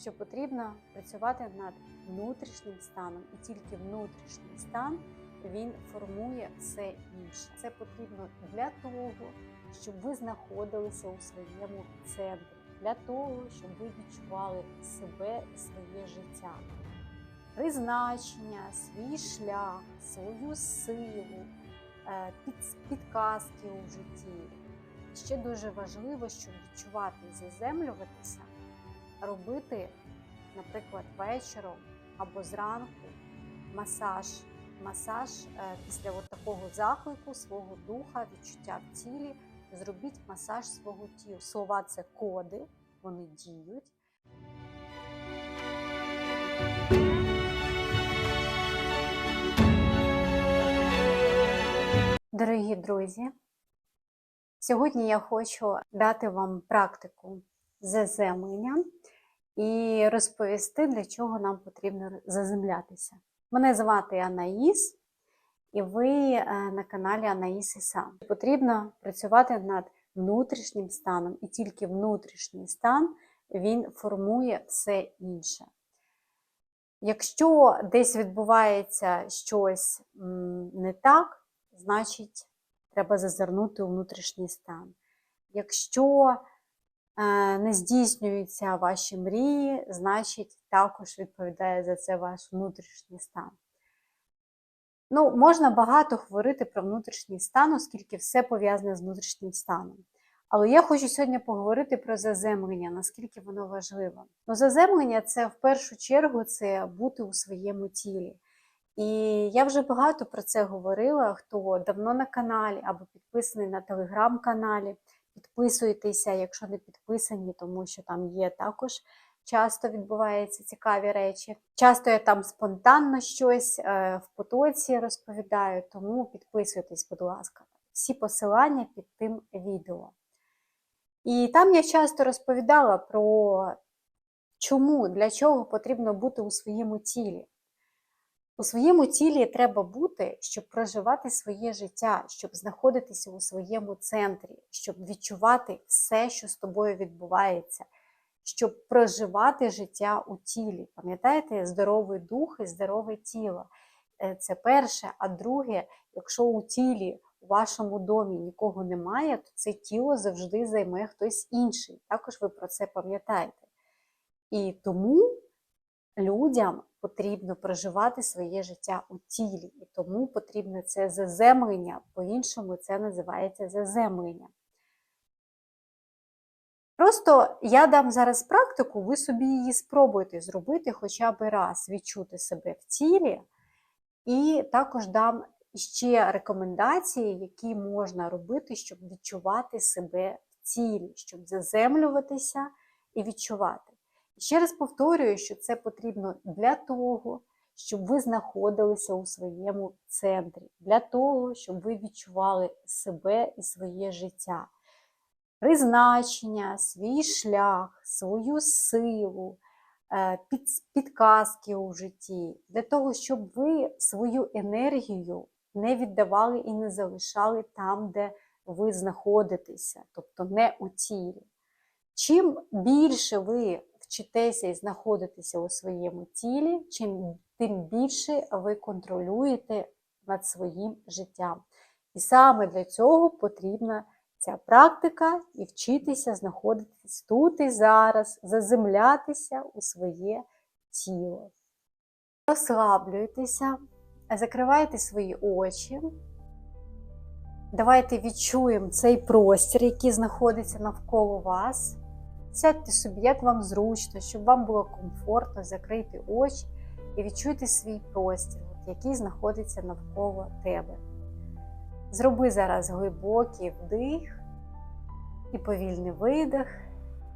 що потрібно працювати над внутрішнім станом, і тільки внутрішній стан він формує все інше. Це потрібно для того, щоб ви знаходилися у своєму центрі, для того, щоб ви відчували себе і своє життя, призначення, свій шлях, свою силу, е, підказки у житті. Ще дуже важливо, щоб відчувати заземлюватися, робити, наприклад, вечором або зранку масаж. Масаж е, після от такого заклику свого духа, відчуття в тілі. Зробіть масаж свого тіла. Слова це коди, вони діють. Дорогі друзі, сьогодні я хочу дати вам практику заземлення і розповісти, для чого нам потрібно заземлятися. Мене звати Анаїс, і ви е, на каналі Анаїс і сам. Потрібно працювати над внутрішнім станом, і тільки внутрішній стан він формує все інше. Якщо десь відбувається щось не так, значить треба зазирнути у внутрішній стан. Якщо не здійснюються ваші мрії, значить також відповідає за це ваш внутрішній стан. Ну, можна багато говорити про внутрішній стан, оскільки все пов'язане з внутрішнім станом. Але я хочу сьогодні поговорити про заземлення, наскільки воно важливо. Ну, заземлення це в першу чергу це бути у своєму тілі. І я вже багато про це говорила. Хто давно на каналі або підписаний на телеграм-каналі, підписуйтеся, якщо не підписані, тому що там є також часто відбуваються цікаві речі. Часто я там спонтанно щось е, в потоці розповідаю, тому підписуйтесь, будь ласка. Всі посилання під тим відео. І там я часто розповідала про чому, для чого потрібно бути у своєму тілі. У своєму тілі треба бути, щоб проживати своє життя, щоб знаходитися у своєму центрі, щоб відчувати все, що з тобою відбувається, щоб проживати життя у тілі. Пам'ятаєте, здоровий дух і здорове тіло. Е, Це перше. А друге, якщо у тілі у вашому домі нікого немає, то це тіло завжди займе хтось інший. Також ви про це пам'ятаєте. І тому людям потрібно проживати своє життя у тілі, і тому потрібно це заземлення, по-іншому це називається заземлення. Просто я дам зараз практику, ви собі її спробуйте зробити хоча б раз, відчути себе в тілі, і також дам ще рекомендації, які можна робити, щоб відчувати себе в тілі, щоб заземлюватися і відчувати. Ще раз повторюю, що це потрібно для того, щоб ви знаходилися у своєму центрі, для того, щоб ви відчували себе і своє життя, призначення, свій шлях, свою силу, е, підказки у житті, для того, щоб ви свою енергію не віддавали і не залишали там, де ви знаходитеся, тобто не у тілі. Чим більше ви вчитеся і знаходитеся у своєму тілі, чим тим більше ви контролюєте над своїм життям. І саме для цього потрібна ця практика і вчитися знаходитись тут і зараз, заземлятися у своє тіло. Розслаблюйтеся, закривайте свої очі. Давайте відчуємо цей простір, який знаходиться навколо вас. Сядьте собі, як вам зручно, щоб вам було комфортно, закрийте очі і відчуйте свій простір, який знаходиться навколо тебе. Зроби зараз глибокий вдих і повільний видих,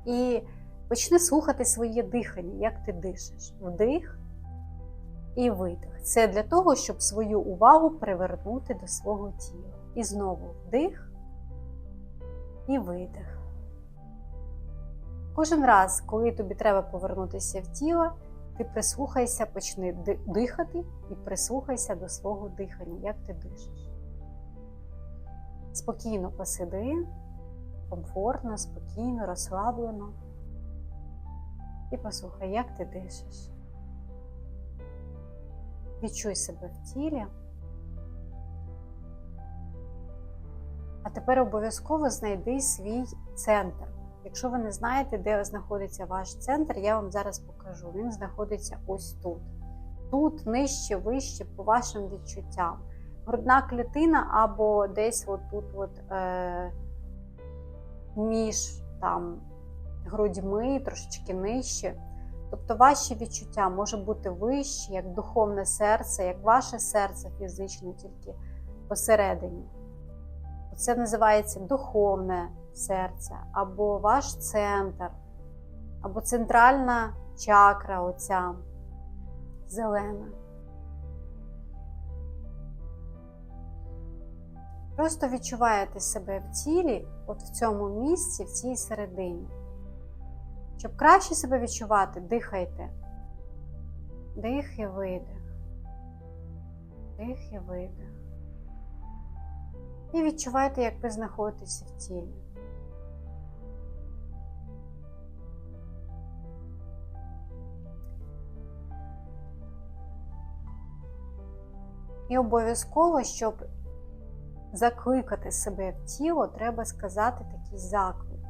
і почни слухати своє дихання, як ти дишиш. Вдих і видих. Це для того, щоб свою увагу привернути до свого тіла. І знову вдих і видих. Кожен раз, коли тобі треба повернутися в тіло, ти прислухайся, почни дихати і прислухайся до свого дихання, як ти дишиш. Спокійно посиди, комфортно, спокійно, розслаблено. І послухай, як ти дишиш. Відчуй себе в тілі. А тепер обов'язково знайди свій центр. Якщо ви не знаєте, де знаходиться ваш центр, я вам зараз покажу. Він знаходиться ось тут. Тут, нижче, вище, по вашим відчуттям. Грудна клітина або десь отут, от, е, між там, грудьми, трошечки нижче. Тобто ваші відчуття може бути вищі, як духовне серце, як ваше серце фізичне, тільки посередині. Це називається духовне серце, або ваш центр, або центральна чакра, оця зелена. Просто відчуваєте себе в тілі, от в цьому місці, в цій середині. Щоб краще себе відчувати, дихайте. Дих і видих. Дих і видих. І відчувайте, як ви знаходитеся в тілі. І обов'язково, щоб закликати себе в тіло, треба сказати такий заклик.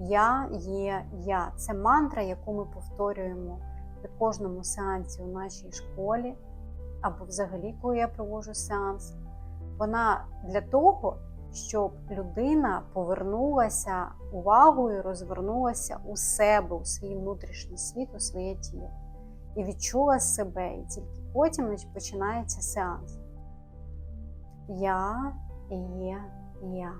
Я є я. Це мантра, яку ми повторюємо при кожному сеансі у нашій школі, або взагалі, коли я проводжу сеанс. Вона для того, щоб людина повернулася увагою, розвернулася у себе, у свій внутрішній світ, у своє тіло. І відчула себе, і тільки потім починається сеанс. Я є я.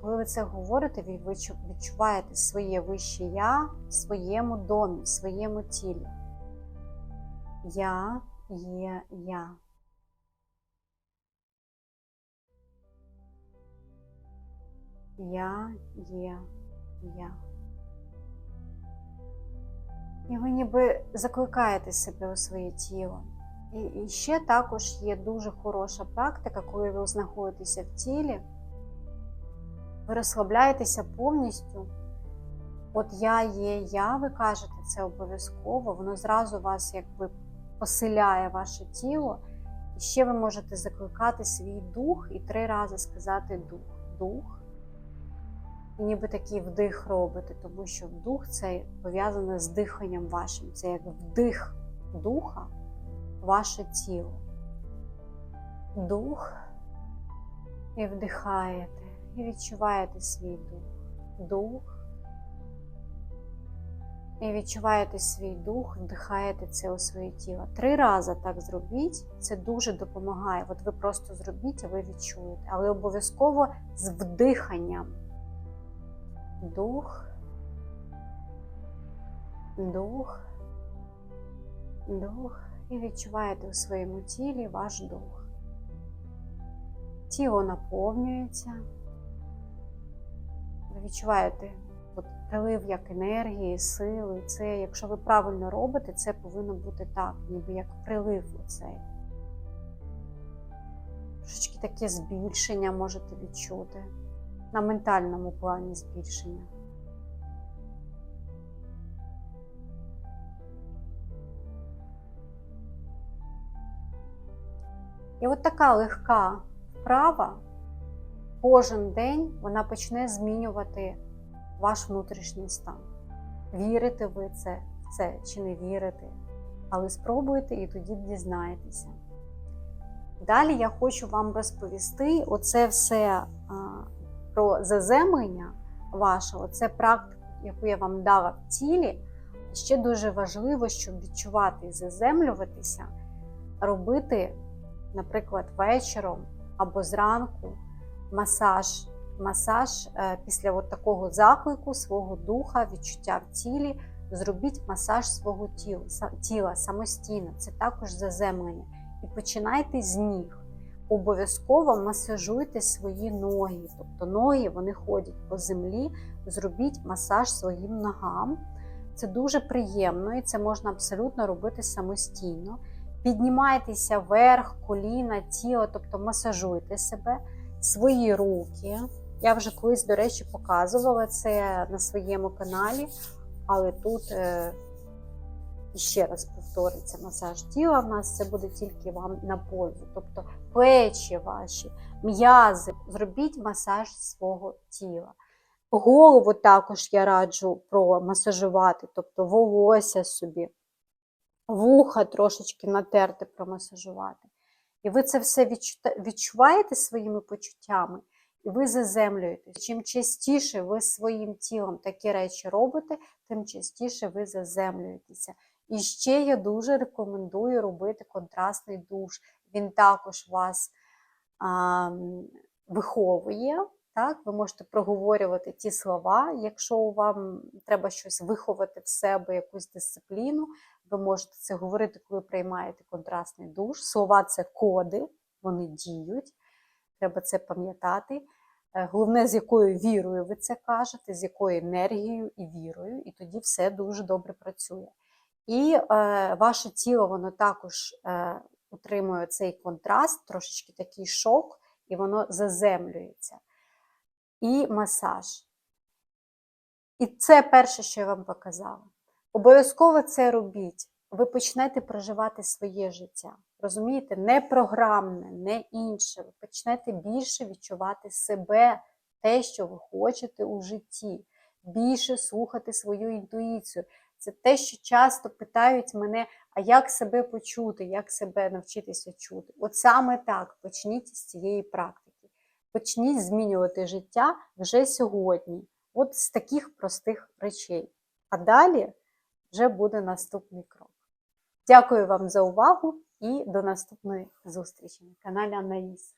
Коли ви це говорите, ви відчуваєте своє вище я в своєму домі, в своєму тілі. Я є я. Я є я. І ви ніби закликаєте себе у своє тіло. І, і ще також є дуже хороша практика, коли ви знаходитеся в тілі, ви розслабляєтеся повністю. От я є я, ви кажете, це обов'язково, воно зразу вас якби поселяє ваше тіло. І ще ви можете закликати свій дух і три рази сказати дух. Дух. Ніби такий вдих робите, тому що вдух це пов'язане з диханням вашим. Це як вдих духа ваше тіло. Дух і вдихаєте, і відчуваєте свій дух. Дух. І відчуваєте свій дух, вдихаєте це у своє тіло. Три рази так зробіть, це дуже допомагає. От ви просто зробіть, а ви відчуєте. Але обов'язково з вдиханням дух, дух, дух, і відчуваєте у своєму тілі ваш дух. Тіло наповнюється, ви відчуваєте прилив як енергії, сили. Це, якщо ви правильно робите, це повинно бути так, ніби як прилив оцей. Трошечки таке збільшення можете відчути на ментальному плані збільшення. І от така легка вправа кожен день вона почне змінювати ваш внутрішній стан. Вірите ви це, в це чи не вірите, але спробуйте і тоді дізнаєтеся. Далі я хочу вам розповісти оце все про заземлення вашого, це практика, яку я вам дала в тілі. Ще дуже важливо, щоб відчувати і заземлюватися, робити, наприклад, вечором або зранку масаж. Масаж е, після от такого заклику свого духа, відчуття в тілі. Зробіть масаж свого тіла, тіла самостійно, це також заземлення. І починайте з ніг обов'язково масажуйте свої ноги. Тобто ноги вони ходять по землі, зробіть масаж своїм ногам. Це дуже приємно і це можна абсолютно робити самостійно. Піднімайтеся вверх, коліна, тіло, тобто масажуйте себе, свої руки. Я вже колись, до речі, показувала це на своєму каналі. але тут е, ще раз повториться масаж тіла. В нас це буде тільки вам на пользу. Тобто плечі ваші, м'язи. Зробіть масаж свого тіла. Голову також я раджу промасажувати, тобто волосся собі, вуха трошечки натерти, промасажувати. І ви це все відчуваєте своїми почуттями, і ви заземлюєтесь. Чим частіше ви своїм тілом такі речі робите, тим частіше ви заземлюєтеся. І ще я дуже рекомендую робити контрастний душ. Він також вас а, виховує. Так, ви можете проговорювати ті слова, якщо вам треба щось виховати в себе, якусь дисципліну, ви можете це говорити, коли приймаєте контрастний душ. Слова це коди, вони діють. Треба це пам'ятати. Е, Головне, з якою вірою ви це кажете, з якою енергією і вірою, і тоді все дуже добре працює. І е, ваше тіло воно також е, утримує цей контраст, трошечки такий шок, і воно заземлюється. І масаж. І це перше, що я вам показала. Обов'язково це робіть. Ви почнете проживати своє життя. Розумієте, не програмне, не інше. Ви почнете більше відчувати себе, те, що ви хочете у житті, більше слухати свою інтуїцію. Це те, що часто питають мене, а як себе почути, як себе навчитися чути. От саме так почніть з цієї практики. Почніть змінювати життя вже сьогодні. От з таких простих речей. А далі вже буде наступний крок. Дякую вам за увагу і до наступної зустрічі на каналі Анаїс.